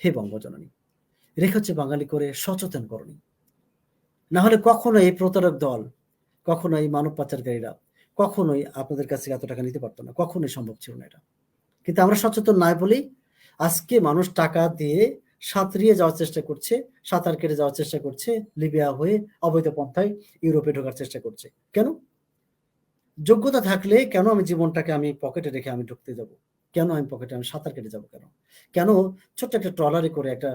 হে বঙ্গজননী, রেখেছে বাঙালি করে সচেতন করণী। না হলে কখনো এই প্রতারক দল কখনো এই মানব পাচারকারীরা, কখনোই আপনাদের কাছে এত টাকা নিতে পারতো না, কখনোই সম্ভব ছিল না এটা। কিন্তু আমরা সচেতন নাই বলেই আজকে মানুষ টাকা দিয়ে সাঁতরিয়ে যাওয়ার চেষ্টা করছে, সাঁতার কেটে যাওয়ার চেষ্টা করছে, লিবিয়া হয়ে অবৈধ পন্থায় ইউরোপে ঢোকার চেষ্টা করছে। কেন? যোগ্যতা থাকলে কেন আমি জীবনটাকে আমি পকেটে রেখে আমি ঢুকতে যাব? কেন আমি পকেটে আমি সাঁতার কেটে যাব কেন? কেন ছোট্ট একটা ট্রলারে করে একটা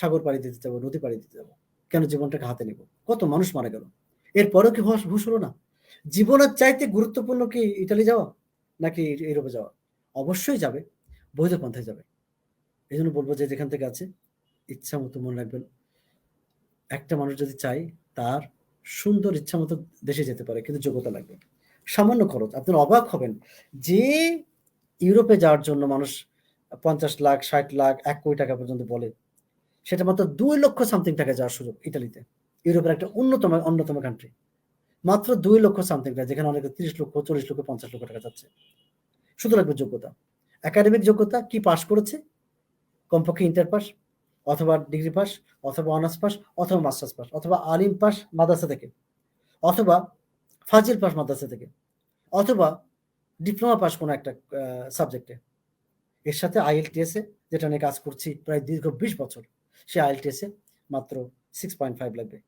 সাগর পাড়ি দিতে যাব, নদী পাড়ি দিতে যাব? কেন জীবনটাকে হাতে নেব? কত মানুষ মারা গেল? এরপরেও কি হুশ হলো না? জীবনের চাইতে গুরুত্বপূর্ণ কি ইটালি যাওয়া? নাকি ইউরোপে যাওয়া? অবশ্যই যাবে, বৈধ পন্থায় যাবে। এই জন্য বলব যে যেখান থেকে আছে, ইচ্ছা মতো মনে রাখবেন। একটা মানুষ যদি চাই তার সুন্দর ইচ্ছা মতো দেশে যেতে পারে, কিন্তু যোগ্যতা লাগবে। সামান্য খরচ, আপনারা অবাক হবেন। যে ইউরোপে যাওয়ার জন্য মানুষ পঞ্চাশ লাখ, ষাট লাখ, এক কোটি টাকা পর্যন্ত বলে। সেটা মাত্র দুই লক্ষ সামথিং টাকা যাওয়ার সুযোগ ইটালিতে ইউরোপের একটা অন্যতম অন্যতম কান্ট্রি মাত্র দুই লক্ষ সামথিং টাকা, যেখানে অনেকে তিরিশ লক্ষ, চল্লিশ লক্ষ, পঞ্চাশ লক্ষ টাকা যাচ্ছে। শুধু লাগবে যোগ্যতা। একাডেমিক যোগ্যতা, কি পাশ করেছে? কমপক্ষে ইন্টার পাস অথবা ডিগ্রি পাস অথবা অনার্স পাস অথবা মাস্টার্স পাস অথবা আলিম পাস মাদ্রাসা থেকে, অথবা ফাজিল পাস মাদ্রাসা থেকে, অথবা ডিপ্লোমা পাস কোনো একটা সাবজেক্টে এর সাথে আইএলটিএসে যেটা নিয়ে কাজ করছি প্রায় দীর্ঘ বিশ বছর, সে আইএলটিএসে মাত্র সিক্স পয়েন্ট ফাইভ লাগবে।